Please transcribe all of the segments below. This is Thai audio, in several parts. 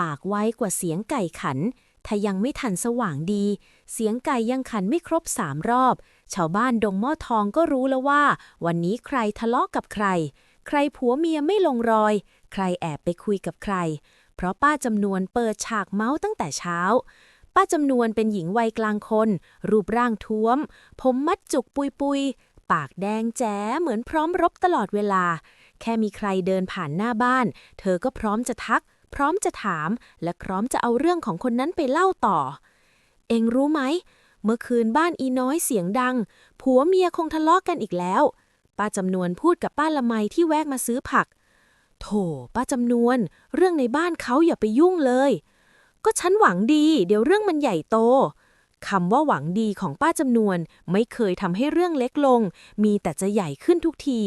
ปากไวกว่าเสียงไก่ขัน ถ้ายังไม่ทันสว่างดี เสียงไก่ยังขันไม่ครบสามรอบ ชาวบ้านดงหม้อทองก็รู้แล้วว่า วันนี้ใครทะเลาะกับใคร ใครผัวเมียไม่ลงรอย ใครแอบไปคุยกับใคร เพราะป้าจำนวนเปิดฉากเมาส์ตั้งแต่เช้าป้าจำนวนเป็นหญิงวัยกลางคน รูปร่างท้วม ผมมัดจุกปุยปุย ปากแดงแจ๋เหมือนพร้อมรบตลอดเวลา แค่มีใครเดินผ่านหน้าบ้าน เธอก็พร้อมจะทัก พร้อมจะถามและพร้อมจะเอาเรื่องของคนนั้นไปเล่าต่อ เองรู้ไหม เมื่อคืนบ้านอีน้อยเสียงดัง ผัวเมียคงทะเลาะกันอีกแล้ว ป้าจำนวนพูดกับป้าละไมที่แวกมาซื้อผัก โถป้าจำนวน เรื่องในบ้านเขาอย่าไปยุ่งเลย ก็ฉันหวังดี เดี๋ยวเรื่องมันใหญ่โตคำว่าหวังดีของป้าจำนวนไม่เคยทำให้เรื่องเล็กลง มีแต่จะใหญ่ขึ้นทุกที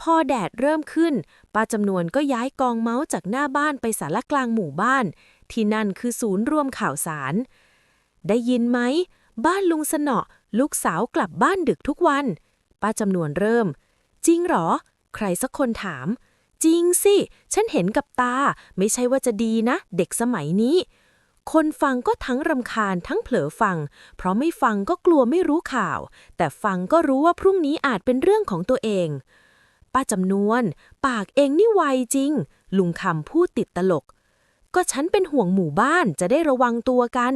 พอแดดเริ่มขึ้น ป้าจำนวนก็ย้ายกองเมาส์จากหน้าบ้านไปสารกลางหมู่บ้าน ที่นั่นคือศูนย์รวมข่าวสาร ได้ยินไหม บ้านลุงสนอลูกสาวกลับบ้านดึกทุกวัน ป้าจำนวนเริ่ม จริงเหรอ ใครสักคนถาม จริงสิ ฉันเห็นกับตา ไม่ใช่ว่าจะดีนะ เด็กสมัยนี้ คนฟังก็ทั้งรำคาญทั้งเผลอฟัง เพราะไม่ฟังก็กลัวไม่รู้ข่าว แต่ฟังก็รู้ว่าพรุ่งนี้อาจเป็นเรื่องของตัวเอง ป้าจำนวน ปากเองนี่ไวจริง ลุงคำพูดติดตลก ก็ฉันเป็นห่วงหมู่บ้านจะได้ระวังตัวกัน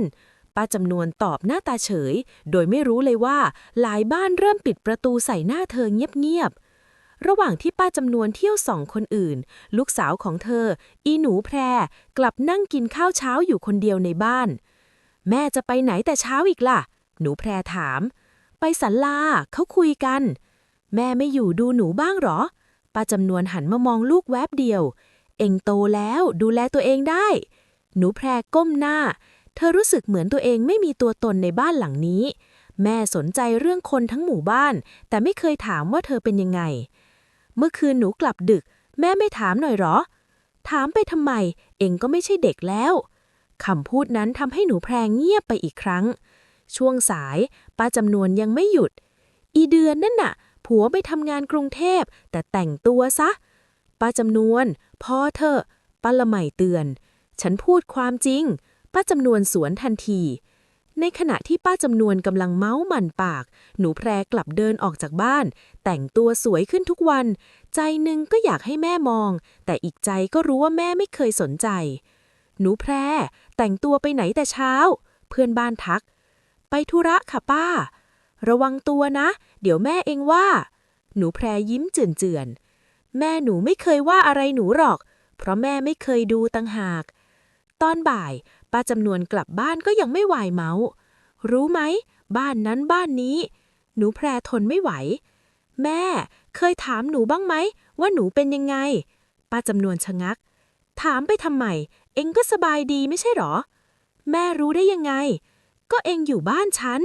ป้าจำนวนตอบหน้าตาเฉย โดยไม่รู้เลยว่า หลายบ้านเริ่มปิดประตูใส่หน้าเธอเงียบๆ ระหว่างที่ป้าจำนวนเที่ยวสองคนอื่น ลูกสาวของเธอ อีหนูแพร กลับนั่งกินข้าวเช้าอยู่คนเดียวในบ้าน แม่จะไปไหนแต่เช้าอีกล่ะ หนูแพรถาม ไปสันลาเขาคุยกัน แม่ไม่อยู่ดูหนูบ้างหรอ ป้าจำนวนหันมามองลูกแวบเดียว เองโตแล้วดูแลตัวเองได้ หนูแพรก้มหน้า เธอรู้สึกเหมือนตัวเองไม่มีตัวตนในบ้านหลังนี้ แม่สนใจเรื่องคนทั้งหมู่บ้าน แต่ไม่เคยถามว่าเธอเป็นยังไง เมื่อคืนหนูกลับดึก แม่ไม่ถามหน่อยหรอ ถามไปทำไม เองก็ไม่ใช่เด็กแล้วคำพูดนั้นทำให้หนูแพรเงียบไปอีกครั้ง ช่วงสายป้าจำนวนยังไม่หยุด อีเดือนนั่นน่ะ ผัวไปทำงานกรุงเทพ แต่แต่งตัวซะ ป้าจำนวนพอเถอป้าละไมเตือน ฉันพูดความจริง ป้าจำนวนสวนทันที ในขณะที่ป้าจำนวนกำลังเมาหมันปาก หนูแพรกลับเดินออกจากบ้าน แต่งตัวสวยขึ้นทุกวัน ใจหนึ่งก็อยากให้แม่มอง แต่อีกใจก็รู้ว่าแม่ไม่เคยสนใจ หนูแพรแต่งตัวไปไหนแต่เช้า เพื่อนบ้านทัก ไปธุระค่ะป้า ระวังตัวนะ เดี๋ยวแม่เองว่า หนูแพรยิ้มเจือนๆ แม่หนูไม่เคยว่าอะไรหนูหรอก เพราะแม่ไม่เคยดูตั้งหาก ตอนบ่ายป้าจำนวนกลับบ้านก็ยังไม่วายเมาส์รู้ไหม บ้านนั้นบ้านนี้ หนูแพรทนไม่ไหว แม่เคยถามหนูบ้างไหม ว่าหนูเป็นยังไง ป้าจำนวนชะงัก ถามไปทำไม เองก็สบายดีไม่ใช่หรอ แม่รู้ได้ยังไง ก็เองอยู่บ้านฉัน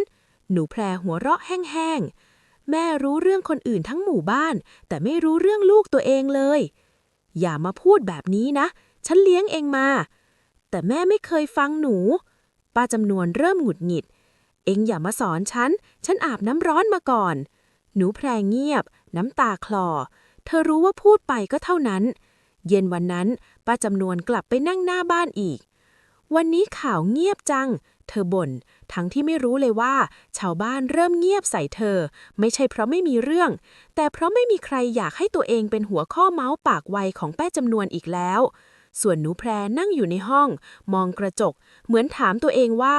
หนูแพรหัวเราะแห้งๆ แม่รู้เรื่องคนอื่นทั้งหมู่บ้าน แต่ไม่รู้เรื่องลูกตัวเองเลย อย่ามาพูดแบบนี้นะ ฉันเลี้ยงเองมา แต่แม่ไม่เคยฟังหนู ป้าจำนวนเริ่มหงุดหงิด เองอย่ามาสอนฉัน ฉันอาบน้ำร้อนมาก่อน หนูแพรงเงียบ น้ำตาคลอ เธอรู้ว่าพูดไปก็เท่านั้น เย็นวันนั้น ป้าจำนวนกลับไปนั่งหน้าบ้านอีก วันนี้ข่าวเงียบจัง เธอบ่น ทั้งที่ไม่รู้เลยว่า ชาวบ้านเริ่มเงียบใส่เธอ ไม่ใช่เพราะไม่มีเรื่อง แต่เพราะไม่มีใครอยากให้ตัวเองเป็นหัวข้อเมาส์ปากไวของแป้จำนวนอีกแล้ว ส่วนหนูแพรนั่งอยู่ในห้อง มองกระจก เหมือนถามตัวเองว่า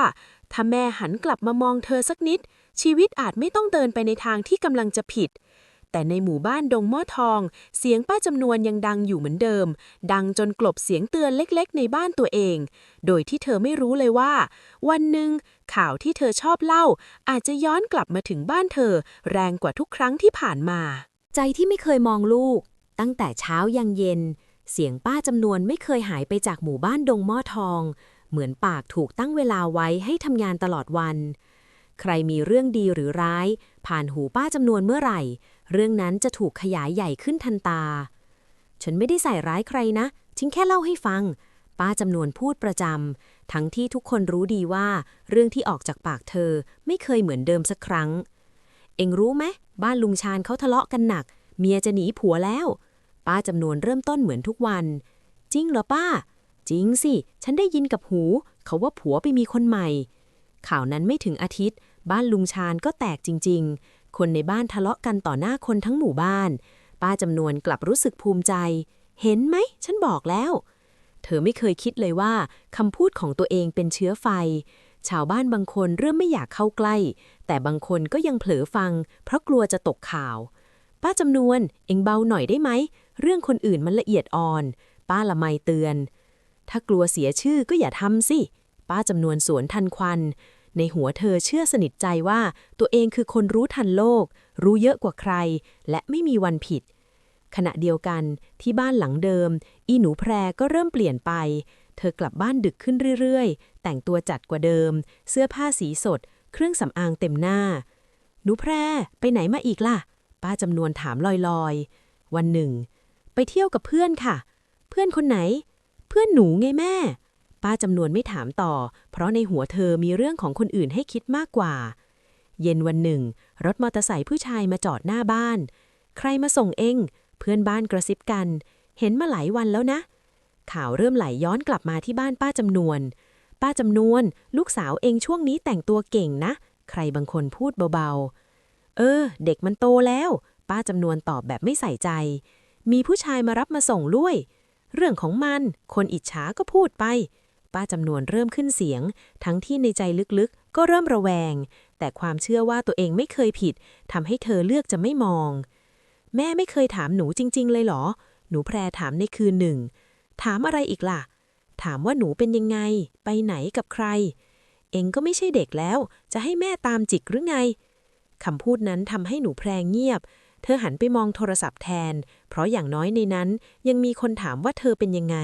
ถ้าแม่หันกลับมามองเธอสักนิด ชีวิตอาจไม่ต้องเดินไปในทางที่กำลังจะผิด แต่ในหมู่บ้านดงหม้อทอง เสียงป้าจำนวนยังดังอยู่เหมือนเดิม ดังจนกลบเสียงเตือนเล็กๆ ในบ้านตัวเอง โดยที่เธอไม่รู้เลยว่า วันหนึ่งข่าวที่เธอชอบเล่า อาจจะย้อนกลับมาถึงบ้านเธอ แรงกว่าทุกครั้งที่ผ่านมา ใจที่ไม่เคยมองลูก ตั้งแต่เช้ายังเย็น เสียงป้าจำนวนไม่เคยหายไปจากหมู่บ้านดงหม้อทอง เหมือนปากถูกตั้งเวลาไว้ให้ทำงานตลอดวัน ใครมีเรื่องดีหรือร้าย ผ่านหูป้าจำนวนเมื่อไหร่ เรื่องนั้นจะถูกขยายใหญ่ขึ้นทันตา ฉันไม่ได้ใส่ร้ายใครนะ ฉันแค่เล่าให้ฟัง ป้าจำนวนพูดประจำ ทั้งที่ทุกคนรู้ดีว่า เรื่องที่ออกจากปากเธอไม่เคยเหมือนเดิมสักครั้ง เอ็งรู้ไหมบ้านลุงชาญเขาทะเลาะกันหนัก เมียจะหนีผัวแล้ว ป้าจำนวนเริ่มต้นเหมือนทุกวัน จริงเหรอป้า จริงสิ ฉันได้ยินกับหู เขาว่าผัวไปมีคนใหม่ ข่าวนั้นไม่ถึงอาทิตย์ บ้านลุงชาญก็แตกจริง ๆ คนในบ้านทะเลาะกันต่อหน้าคนทั้งหมู่บ้าน ป้าจำนวนกลับรู้สึกภูมิใจ เห็นไหม ฉันบอกแล้ว เธอไม่เคยคิดเลยว่าคำพูดของตัวเองเป็นเชื้อไฟ ชาวบ้านบางคนเริ่มไม่อยากเข้าใกล้ แต่บางคนก็ยังเผลอฟัง เพราะกลัวจะตกข่าว ป้าจำนวน เอ็งเบาหน่อยได้ไหม เรื่องคนอื่นมันละเอียดอ่อน ป้าละไมเตือน ถ้ากลัวเสียชื่อก็อย่าทำสิ ป้าจำนวนสวนทันควัน ในหัวเธอเชื่อสนิทใจว่าตัวเองคือคนรู้ทันโลก รู้เยอะกว่าใคร และไม่มีวันผิด ขณะเดียวกันที่บ้านหลังเดิม อีหนูแพรก็เริ่มเปลี่ยนไป เธอกลับบ้านดึกขึ้นเรื่อยๆ แต่งตัวจัดกว่าเดิม เสื้อผ้าสีสด เครื่องสำอางเต็มหน้า หนูแพรไปไหนมาอีกล่ะ ป้าจำนวนถามลอยๆ วันหนึ่ง ไปเที่ยวกับเพื่อนค่ะ เพื่อนคนไหน เพื่อนหนูไงแม่ ป้าจำนวนไม่ถามต่อ เพราะในหัวเธอมีเรื่องของคนอื่นให้คิดมากกว่า เย็นวันหนึ่ง รถมอเตอร์ไซค์ผู้ชายมาจอดหน้าบ้าน ใครมาส่งเอง เพื่อนบ้านกระซิบกัน เห็นมาหลายวันแล้วนะ ข่าวเริ่มไหลย้อนกลับมาที่บ้านป้าจำนวน ป้าจำนวน ลูกสาวเองช่วงนี้แต่งตัวเก่งนะ ใครบางคนพูดเบาๆ เออ เด็กมันโตแล้ว ป้าจำนวนตอบแบบไม่ใส่ใจ มีผู้ชายมารับมาส่งด้วยเรื่องของมัน คนอิจฉาก็พูดไป ป้าจำนวนเริ่มขึ้นเสียง ทั้งที่ในใจลึกๆ ก็เริ่มระแวง แต่ความเชื่อว่าตัวเองไม่เคยผิดทำให้เธอเลือกจะไม่มอง แม่ไม่เคยถามหนูจริง ๆ เลยเหรอ หนูแพรถามในคืนหนึ่ง ถามอะไรอีกล่ะ ถามว่าหนูเป็นยังไง ไปไหนกับใคร เองก็ไม่ใช่เด็กแล้ว จะให้แม่ตามจิกหรือไงคำพูดนั้นทำให้หนูแพรเงียบ เธอหันไปมองโทรศัพท์แทน เพราะอย่างน้อยในนั้นยังมีคนถามว่าเธอเป็นยังไง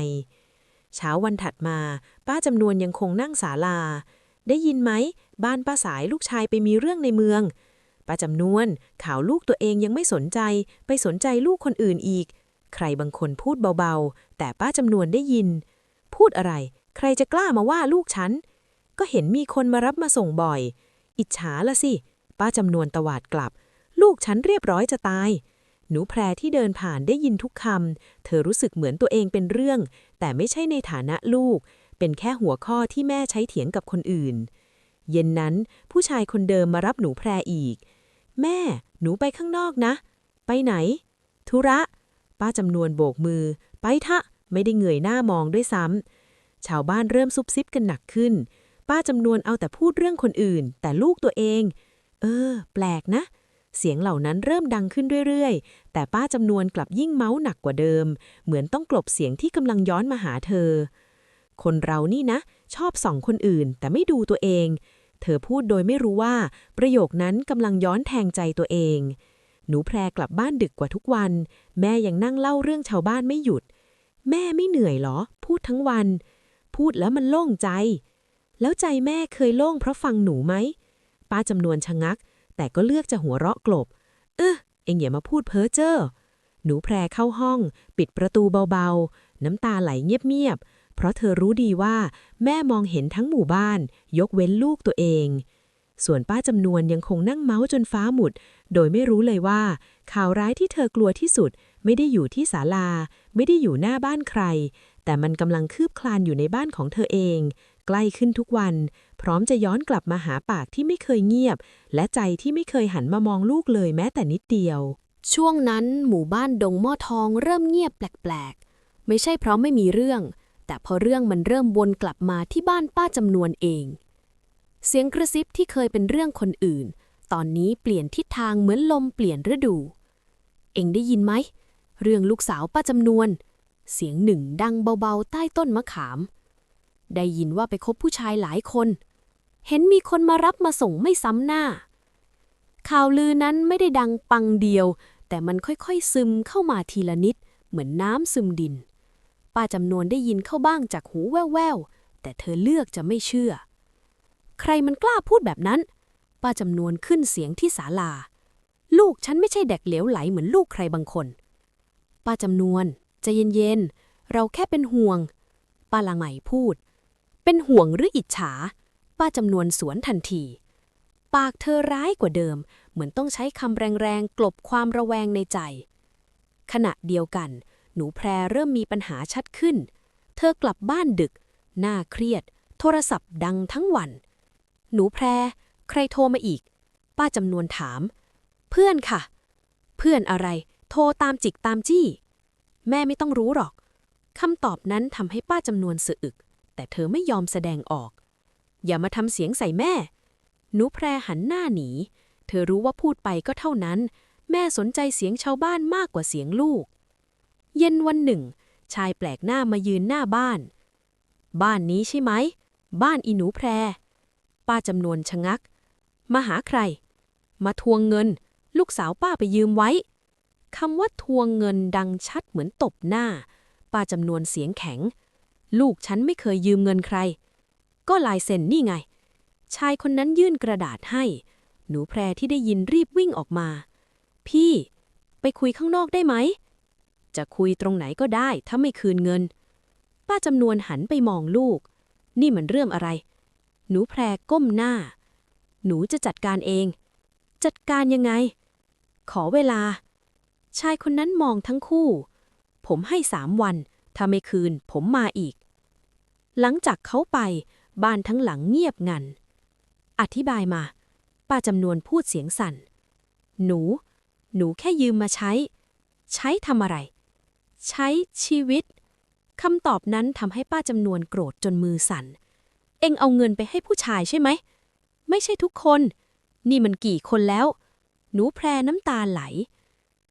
เช้าวันถัดมา ป้าจำนวนยังคงนั่งศาลา ได้ยินไหม บ้านป้าสายลูกชายไปมีเรื่องในเมืองป้าจำนวนข่าวลูกตัวเองยังไม่สนใจ ไปสนใจลูกคนอื่นอีก ใครบางคนพูดเบาๆ แต่ป้าจำนวนได้ยิน พูดอะไร ใครจะกล้ามาว่าลูกฉัน ก็เห็นมีคนมารับมาส่งบ่อย อิจฉาละสิ ป้าจำนวนตวาดกลับ ลูกฉันเรียบร้อยจะตาย หนูแพรที่เดินผ่านได้ยินทุกคำ เธอรู้สึกเหมือนตัวเองเป็นเรื่อง แต่ไม่ใช่ในฐานะลูก เป็นแค่หัวข้อที่แม่ใช้เถียงกับคนอื่น เย็นนั้นผู้ชายคนเดิมมารับหนูแพรอีก แม่ หนูไปข้างนอกนะ ไปไหน ธุระ ป้าจำนวนโบกมือ ไปทะ ไม่ได้เงยหน้ามองด้วยซ้ำ ชาวบ้านเริ่มซุบซิบกันหนักขึ้น ป้าจำนวนเอาแต่พูดเรื่องคนอื่น แต่ลูกตัวเอง เออ แปลกนะเเสียงเหล่านั้นเริ่มดังขึ้นเรื่อยๆ แต่ป้าจำนวนกลับยิ่งเมาหนักกว่าเดิม เหมือนต้องกลบเสียงที่กำลังย้อนมาหาเธอ คนเรานี่นะ ชอบส่องคนอื่น แต่ไม่ดูตัวเอง เธอพูดโดยไม่รู้ว่า ประโยคนั้นกำลังย้อนแทงใจตัวเอง หนูแพรกลับบ้านดึกกว่าทุกวัน แม่ยังนั่งเล่าเรื่องชาวบ้านไม่หยุด แม่ไม่เหนื่อยเหรอ พูดทั้งวัน พูดแล้วมันโล่งใจ แล้วใจแม่เคยโล่งเพราะฟังหนูไหมป้าจำนวนชะงัก แต่ก็เลือกจะหัวเราะกลบ เออเอ็งอย่ามาพูดเพ้อเจ้อ หนูแพรเข้าห้อง ปิดประตูเบาๆ น้ำตาไหลเงียบๆ เพราะเธอรู้ดีว่า แม่มองเห็นทั้งหมู่บ้าน ยกเว้นลูกตัวเอง ส่วนป้าจำนวนยังคงนั่งเมาส์จนฟ้าหมุด โดยไม่รู้เลยว่า ข่าวร้ายที่เธอกลัวที่สุด ไม่ได้อยู่ที่ศาลา ไม่ได้อยู่หน้าบ้านใคร แต่มันกำลังคืบคลานอยู่ในบ้านของเธอเอง ใกล้ขึ้นทุกวัน พร้อมจะย้อนกลับมาหาปากที่ไม่เคยเงียบ และใจที่ไม่เคยหันมามองลูกเลยแม้แต่นิดเดียว ช่วงนั้นหมู่บ้านดงหม้อทองเริ่มเงียบแปลกๆ ไม่ใช่เพราะไม่มีเรื่อง แต่เพราะเรื่องมันเริ่มวนกลับมาที่บ้านป้าจำนวนเอง เสียงกระซิบที่เคยเป็นเรื่องคนอื่น ตอนนี้เปลี่ยนทิศทางเหมือนลมเปลี่ยนฤดู เอ็งได้ยินไหมเรื่องลูกสาวป้าจำนวน เสียงหนึ่งดังเบาๆใต้ต้นมะขาม ได้ยินว่าไปคบผู้ชายหลายคน เห็นมีคนมารับมาส่งไม่ซ้ำหน้า ข่าวลือนั้นไม่ได้ดังปังเดียว แต่มันค่อยๆซึมเข้ามาทีละนิด เหมือนน้ำซึมดิน ป้าจำนวนได้ยินเข้าบ้างจากหูแว่วๆ แต่เธอเลือกจะไม่เชื่อ ใครมันกล้าพูดแบบนั้น ป้าจำนวนขึ้นเสียงที่ศาลา ลูกฉันไม่ใช่เด็กเหลวไหลเหมือนลูกใครบางคน ป้าจำนวนใจะเย็นๆ เราแค่เป็นห่วงป้าละไหมพูด เป็นห่วงหรืออิจฉา ป้าจำนวนสวนทันที ปากเธอร้ายกว่าเดิม เหมือนต้องใช้คำแรงๆ กลบความระแวงในใจ ขณะเดียวกัน หนูแพรเริ่มมีปัญหาชัดขึ้น เธอกลับบ้านดึก หน้าเครียด โทรศัพท์ดังทั้งวัน หนูแพร ใครโทรมาอีก ป้าจำนวนถาม เพื่อนค่ะ เพื่อนอะไร โทรตามจิกตามจี้ แม่ไม่ต้องรู้หรอกคำตอบนั้นทำให้ป้าจำนวนสะอึก แต่เธอไม่ยอมแสดงออก อย่ามาทำเสียงใส่แม่ หนูแพรหันหน้าหนี เธอรู้ว่าพูดไปก็เท่านั้น แม่สนใจเสียงชาวบ้านมากกว่าเสียงลูก เย็นวันหนึ่ง ชายแปลกหน้ามายืนหน้าบ้าน บ้านนี้ใช่ไหม บ้านอีหนูแพร ป้าจำนวนชะงัก มาหาใคร มาทวงเงิน ลูกสาวป้าไปยืมไว้คำว่าทวงเงินดังชัดเหมือนตบหน้า ป้าจำนวนเสียงแข็ง ลูกฉันไม่เคยยืมเงินใคร ก็ลายเซ็นนี่ไง ชายคนนั้นยื่นกระดาษให้ หนูแพรที่ได้ยินรีบวิ่งออกมา พี่ ไปคุยข้างนอกได้ไหม จะคุยตรงไหนก็ได้ถ้าไม่คืนเงิน ป้าจำนวนหันไปมองลูก นี่มันเรื่องอะไร หนูแพรก้มหน้า หนูจะจัดการเอง จัดการยังไง ขอเวลา ชายคนนั้นมองทั้งคู่ ผมให้สามวัน ถ้าไม่คืนผมมาอีก หลังจากเขาไป บ้านทั้งหลังเงียบงัน อธิบายมา ป้าจำนวนพูดเสียงสั่น หนู หนูแค่ยืมมาใช้ ใช้ทำอะไร ใช้ชีวิตคำตอบนั้นทำให้ป้าจำนวนโกรธจนมือสั่น เอ็งเอาเงินไปให้ผู้ชายใช่ไหม ไม่ใช่ทุกคน นี่มันกี่คนแล้ว หนูแพรน้ำตาไหล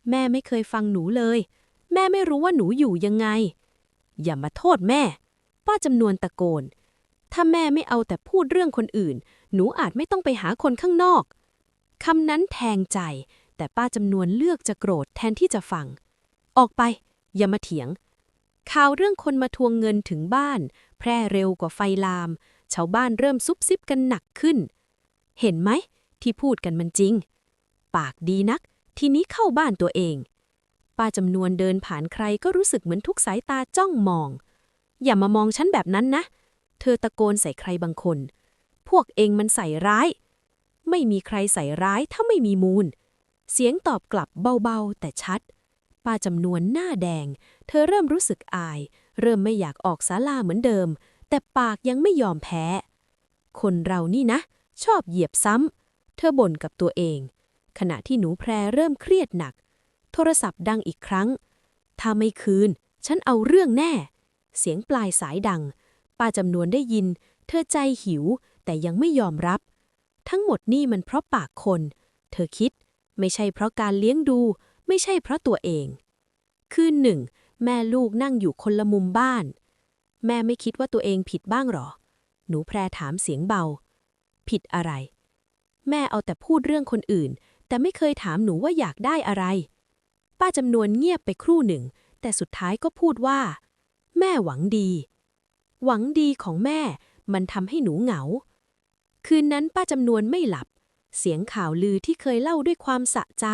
แม่ไม่เคยฟังหนูเลย แม่ไม่รู้ว่าหนูอยู่ยังไง อย่ามาโทษแม่ ป้าจำนวนตะโกน ถ้าแม่ไม่เอาแต่พูดเรื่องคนอื่น หนูอาจไม่ต้องไปหาคนข้างนอกคำนั้นแทงใจ แต่ป้าจำนวนเลือกจะโกรธแทนที่จะฟัง ออกไป อย่ามาเถียง ข่าวเรื่องคนมาทวงเงินถึงบ้าน แพร่เร็วกว่าไฟลาม ชาวบ้านเริ่มซุบซิบกันหนักขึ้น เห็นไหม ที่พูดกันมันจริง ปากดีนัก ทีนี้เข้าบ้านตัวเอง ป้าจำนวนเดินผ่านใครก็รู้สึกเหมือนทุกสายตาจ้องมอง อย่ามามองฉันแบบนั้นนะ เธอตะโกนใส่ใครบางคน พวกเองมันใส่ร้าย ไม่มีใครใส่ร้ายถ้าไม่มีมูล เสียงตอบกลับเบาๆ แต่ชัด ป้าจำนวนหน้าแดง เธอเริ่มรู้สึกอาย เริ่มไม่อยากออกศาลาเหมือนเดิม แต่ปากยังไม่ยอมแพ้ คนเรานี่นะ ชอบเหยียบซ้ำเธอบ่นกับตัวเอง ขณะที่หนูแพรเริ่มเครียดหนัก โทรศัพท์ดังอีกครั้ง ถ้าไม่คืน ฉันเอาเรื่องแน่ เสียงปลายสายดัง ป้าจำนวนได้ยิน เธอใจหิว แต่ยังไม่ยอมรับ ทั้งหมดนี่มันเพราะปากคน เธอคิด ไม่ใช่เพราะการเลี้ยงดู ไม่ใช่เพราะตัวเอง คืนหนึ่ง แม่ลูกนั่งอยู่คนละมุมบ้าน แม่ไม่คิดว่าตัวเองผิดบ้างหรอ หนูแพรถามเสียงเบา ผิดอะไร แม่เอาแต่พูดเรื่องคนอื่นแต่ไม่เคยถามหนูว่าอยากได้อะไร ป้าจำนวนเงียบไปครู่หนึ่ง แต่สุดท้ายก็พูดว่า แม่หวังดี หวังดีของแม่มันทำให้หนูเหงา คืนนั้นป้าจำนวนไม่หลับ เสียงข่าวลือที่เคยเล่าด้วยความสะใจ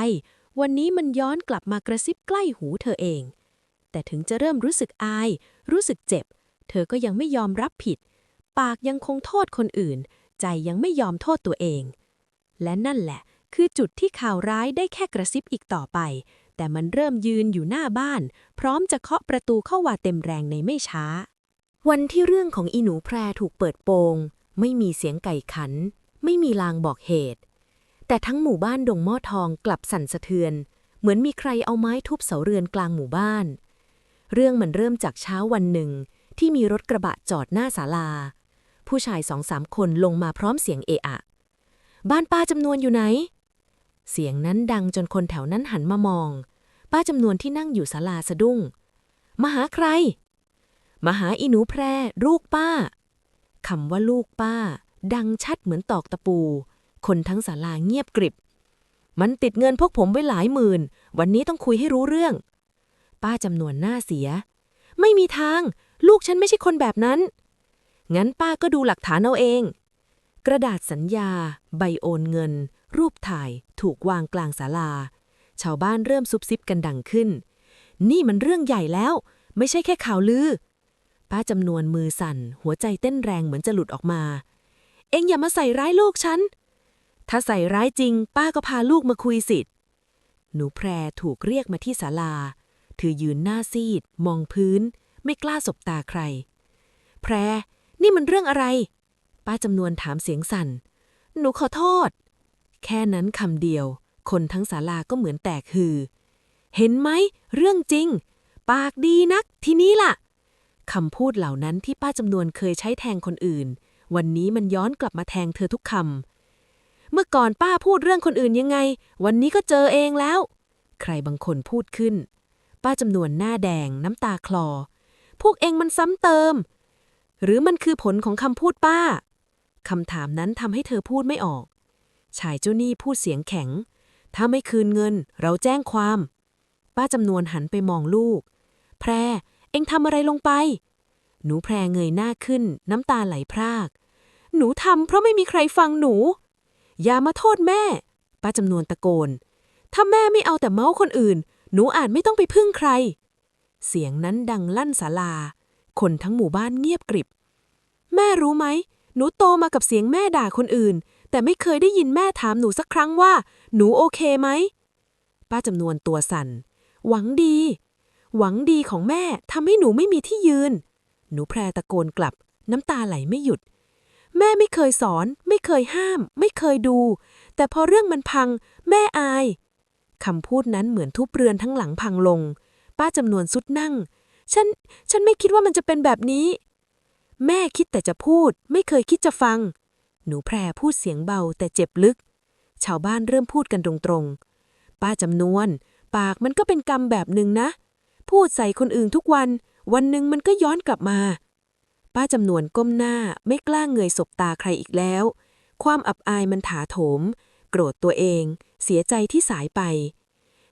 วันนี้มันย้อนกลับมากระซิบใกล้หูเธอเอง แต่ถึงจะเริ่มรู้สึกอาย รู้สึกเจ็บ เธอก็ยังไม่ยอมรับผิด ปากยังคงโทษคนอื่น ใจยังไม่ยอมโทษตัวเอง และนั่นแหละ คือจุดที่ข่าวร้ายได้แค่กระซิบอีกต่อไป แต่มันเริ่มยืนอยู่หน้าบ้าน พร้อมจะเคาะประตูเข้าว่าเต็มแรงในไม่ช้า วันที่เรื่องของอีหนูแพรถูกเปิดโปง ไม่มีเสียงไก่ขัน ไม่มีลางบอกเหตุ แต่ทั้งหมู่บ้านดงหม้อทองกลับสั่นสะเทือน เหมือนมีใครเอาไม้ทุบเสาเรือนกลางหมู่บ้าน เรื่องมันเริ่มจากเช้าวันหนึ่ง ที่มีรถกระบะจอดหน้าศาลา ผู้ชายสองสามคนลงมาพร้อมเสียงเอะอะ บ้านป้าจำนวนอยู่ไหน เสียงนั้นดังจนคนแถวนั้นหันมามอง ป้าจำนวนที่นั่งอยู่ศาลาสะดุ้ง มาหาใคร มาหาอีหนูแพร ลูกป้า คำว่าลูกป้า ดังชัดเหมือนตอกตะปู คนทั้งศาลาเงียบกริบ มันติดเงินพวกผมไว้หลายหมื่น วันนี้ต้องคุยให้รู้เรื่อง ป้าจำนวนหน้าเสีย ไม่มีทาง ลูกฉันไม่ใช่คนแบบนั้น งั้นป้าก็ดูหลักฐานเอาเอง กระดาษสัญญา ใบโอนเงิน รูปถ่ายถูกวางกลางศาลา ชาวบ้านเริ่มซุบซิบกันดังขึ้น นี่มันเรื่องใหญ่แล้ว ไม่ใช่แค่ข่าวลือ ป้าจำนวนมือสั่น หัวใจเต้นแรงเหมือนจะหลุดออกมา เอ็งอย่ามาใส่ร้ายลูกฉัน ถ้าใส่ร้ายจริง ป้าก็พาลูกมาคุยสิหนูแพรถูกเรียกมาที่ศาลา เธอยืนหน้าซีด มองพื้น ไม่กล้าสบตาใคร แพร นี่มันเรื่องอะไร ป้าจำนวนถามเสียงสั่น หนูขอโทษ แค่นั้นคำเดียว คนทั้งศาลาก็เหมือนแตกฮือ เห็นไหม เรื่องจริง ปากดีนัก ทีนี้ล่ะคำพูดเหล่านั้นที่ป้าจำนวนเคยใช้แทงคนอื่น วันนี้มันย้อนกลับมาแทงเธอทุกคำเมื่อก่อนป้าพูดเรื่องคนอื่นยังไง วันนี้ก็เจอเองแล้ว ใครบางคนพูดขึ้น ป้าจำนวนหน้าแดงน้ำตาคลอ พวกเองมันซ้ำเติม หรือมันคือผลของคำพูดป้าคำถามนั้นทำให้เธอพูดไม่ออก ชายเจ้าหนี้พูดเสียงแข็ง ถ้าไม่คืนเงิน เราแจ้งความ ป้าจำนวนหันไปมองลูก แพร เอ็งทำอะไรลงไป หนูแพรเงยหน้าขึ้น น้ำตาไหลพราก หนูทำเพราะไม่มีใครฟังหนู อย่ามาโทษแม่ ป้าจำนวนตะโกน ถ้าแม่ไม่เอาแต่เมาส์คนอื่น หนูอาจไม่ต้องไปพึ่งใคร เสียงนั้นดังลั่นศาลา คนทั้งหมู่บ้านเงียบกริบ แม่รู้ไหม หนูโตมากับเสียงแม่ด่าคนอื่น แต่ไม่เคยได้ยินแม่ถามหนูสักครั้งว่า หนูโอเคไหม ป้าจำนวนตัวสั่น หวังดี หวังดีของแม่ทำให้หนูไม่มีที่ยืน หนูแพรตะโกนกลับ น้ำตาไหลไม่หยุด แม่ไม่เคยสอน ไม่เคยห้าม ไม่เคยดู แต่พอเรื่องมันพัง แม่อายคำพูดนั้นเหมือนทุบเรือนทั้งหลังพังลง ป้าจำนวนสุดนั่ง ฉัน ฉันไม่คิดว่ามันจะเป็นแบบนี้ แม่คิดแต่จะพูด ไม่เคยคิดจะฟัง หนูแพรพูดเสียงเบาแต่เจ็บลึก ชาวบ้านเริ่มพูดกันตรงๆ ป้าจำนวน ปากมันก็เป็นกรรมแบบหนึ่งนะ พูดใส่คนอื่นทุกวัน วันหนึ่งมันก็ย้อนกลับมา ป้าจำนวนก้มหน้าไม่กล้าเงยสบตาใครอีกแล้ว ความอับอายมันถาโถม โกรธตัวเอง เสียใจที่สายไป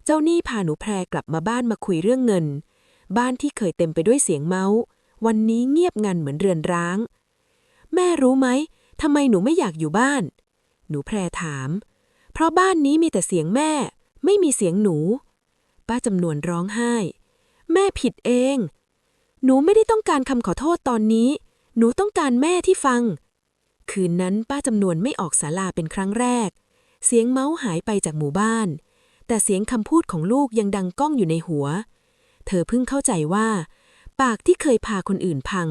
เจ้าหนี้พาหนูแพรกลับมาบ้านมาคุยเรื่องเงิน บ้านที่เคยเต็มไปด้วยเสียงเมาส์วันนี้เงียบงันเหมือนเรือนร้าง แม่รู้ไหม ทำไมหนูไม่อยากอยู่บ้าน หนูแพรถาม เพราะบ้านนี้มีแต่เสียงแม่ ไม่มีเสียงหนู ป้าจำนวนร้องไห้ แม่ผิดเอง หนูไม่ได้ต้องการคำขอโทษตอนนี้ หนูต้องการแม่ที่ฟัง คืนนั้นป้าจำนวนไม่ออกศาลาเป็นครั้งแรก เสียงเมาส์หายไปจากหมู่บ้าน แต่เสียงคำพูดของลูกยังดังก้องอยู่ในหัว เธอเพิ่งเข้าใจว่า ปากที่เคยพาคนอื่นพัง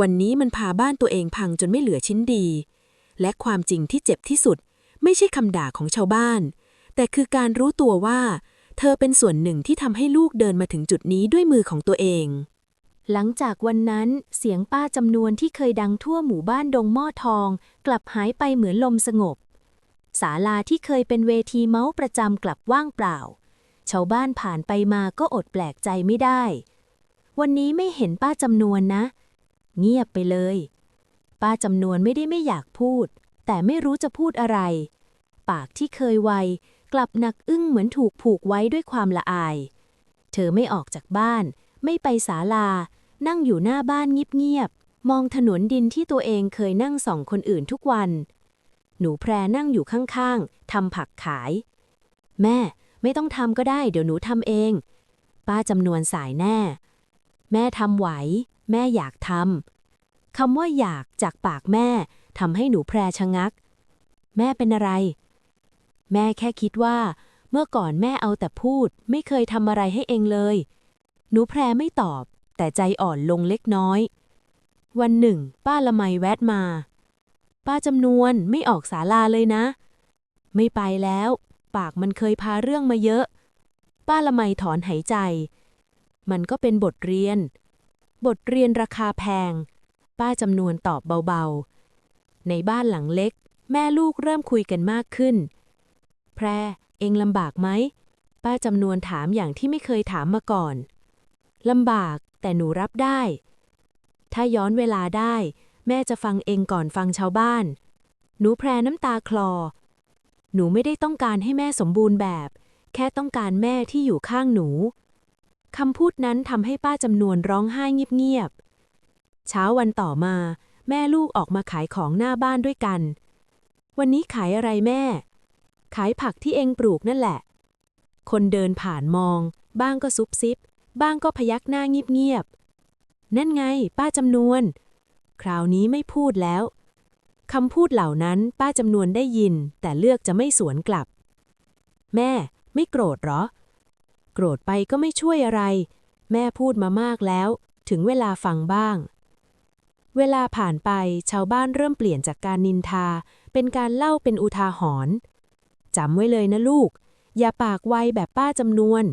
วันนี้มันพาบ้านตัวเองพังจนไม่เหลือชิ้นดี และความจริงที่เจ็บที่สุด ไม่ใช่คำด่าของชาวบ้าน แต่คือการรู้ตัวว่า เธอเป็นส่วนหนึ่งที่ทำให้ลูกเดินมาถึงจุดนี้ด้วยมือของตัวเอง หลังจากวันนั้นเสียงป้าจำนวนที่เคยดังทั่วหมู่บ้านดงหม้อทอง กลับหายไปเหมือนลมสงบศาลาที่เคยเป็นเวทีเมาส์ประจำกลับว่างเปล่า ชาวบ้านผ่านไปมาก็อดแปลกใจไม่ได้ วันนี้ไม่เห็นป้าจำนวนนะ เงียบไปเลย ป้าจำนวนไม่ได้ไม่อยากพูด แต่ไม่รู้จะพูดอะไร ปากที่เคยไว กลับหนักอึ้งเหมือนถูกผูกไว้ด้วยความละอาย เธอไม่ออกจากบ้าน ไม่ไปศาลา นั่งอยู่หน้าบ้านเงียบๆ มองถนนดินที่ตัวเองเคยนั่งส่องคนอื่นทุกวัน หนูแพรนั่งอยู่ข้างๆ ทำผักขาย แม่ไม่ต้องทำก็ได้เดี๋ยวหนูทำเอง ป้าจำนวนสายแน่ แม่ทำไหว แม่อยากทำ คำว่าอยากจากปากแม่ทำให้หนูแพรชะงัก แม่เป็นอะไร แม่แค่คิดว่า เมื่อก่อนแม่เอาแต่พูด ไม่เคยทำอะไรให้เองเลย หนูแพรไม่ตอบ แต่ใจอ่อนลงเล็กน้อย วันหนึ่ง ป้าละไมแวะมา ป้าจำนวนไม่ออกศาลาเลยนะ ไม่ไปแล้ว ปากมันเคยพาเรื่องมาเยอะ ป้าละไมถอนหายใจ มันก็เป็นบทเรียน บทเรียนราคาแพง ป้าจำนวนตอบเบาๆ ในบ้านหลังเล็ก แม่ลูกเริ่มคุยกันมากขึ้น แพร เองลำบากไหม ป้าจำนวนถามอย่างที่ไม่เคยถามมาก่อน ลำบากแต่หนูรับได้ ถ้าย้อนเวลาได้ แม่จะฟังเองก่อนฟังชาวบ้าน หนูแพรน้ำตาคลอ หนูไม่ได้ต้องการให้แม่สมบูรณ์แบบ แค่ต้องการแม่ที่อยู่ข้างหนูคำพูดนั้นทำให้ป้าจำนวนร้องไห้เงียบๆ เช้าวันต่อมา แม่ลูกออกมาขายของหน้าบ้านด้วยกัน วันนี้ขายอะไรแม่ ขายผักที่เองปลูกนั่นแหละ คนเดินผ่านมอง บ้างก็ซุบซิบ บ้างก็พยักหน้าเงียบๆ นั่นไง ป้าจำนวน คราวนี้ไม่พูดแล้วคำพูดเหล่านั้นป้าจำนวนได้ยิน แต่เลือกจะไม่สวนกลับ แม่ ไม่โกรธหรอ โกรธไปก็ไม่ช่วยอะไร แม่พูดมามากแล้ว ถึงเวลาฟังบ้าง เวลาผ่านไปชาวบ้านเริ่มเปลี่ยนจากการนินทา เป็นการเล่าเป็นอุทาหรณ์จำไว้เลยนะลูก อย่าปากไวแบบป้าจำนวน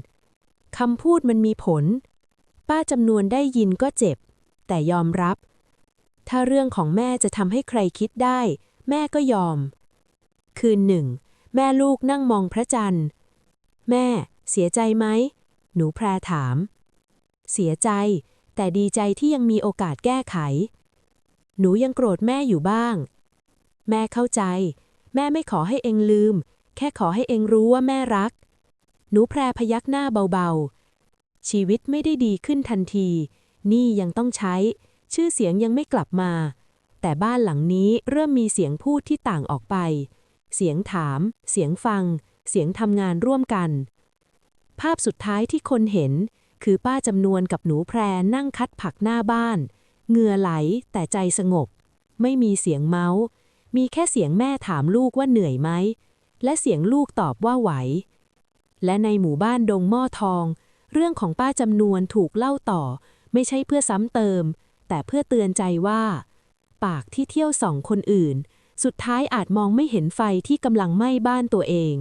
คำพูดมันมีผล ป้าจำนวนได้ยินก็เจ็บ แต่ยอมรับ ถ้าเรื่องของแม่จะทำให้ใครคิดได้ แม่ก็ยอม คืนหนึ่ง แม่ลูกนั่งมองพระจันทร์ แม่ เสียใจไหม หนูแพรถาม เสียใจ แต่ดีใจที่ยังมีโอกาสแก้ไข หนูยังโกรธแม่อยู่บ้าง แม่เข้าใจ แม่ไม่ขอให้เองลืม แค่ขอให้เองรู้ว่าแม่รัก หนูแพรพยักหน้าเบาๆ ชีวิตไม่ได้ดีขึ้นทันที นี่ยังต้องใช้ ชื่อเสียงยังไม่กลับมา แต่บ้านหลังนี้เริ่มมีเสียงพูดที่ต่างออกไป เสียงถาม เสียงฟัง เสียงทำงานร่วมกัน ภาพสุดท้ายที่คนเห็น คือป้าจำนวนกับหนูแพรนั่งคัดผักหน้าบ้าน เหงื่อไหลแต่ใจสงบ ไม่มีเสียงเมาส์ มีแค่เสียงแม่ถามลูกว่าเหนื่อยไหม และเสียงลูกตอบว่าไหว และในหมู่บ้านดงหม้อทอง เรื่องของป้าจำนวนถูกเล่าต่อ ไม่ใช่เพื่อซ้ำเติม แต่เพื่อเตือนใจว่า ปากที่เที่ยวส่องคนอื่น สุดท้ายอาจมองไม่เห็นไฟที่กำลังไหม้บ้านตัวเอง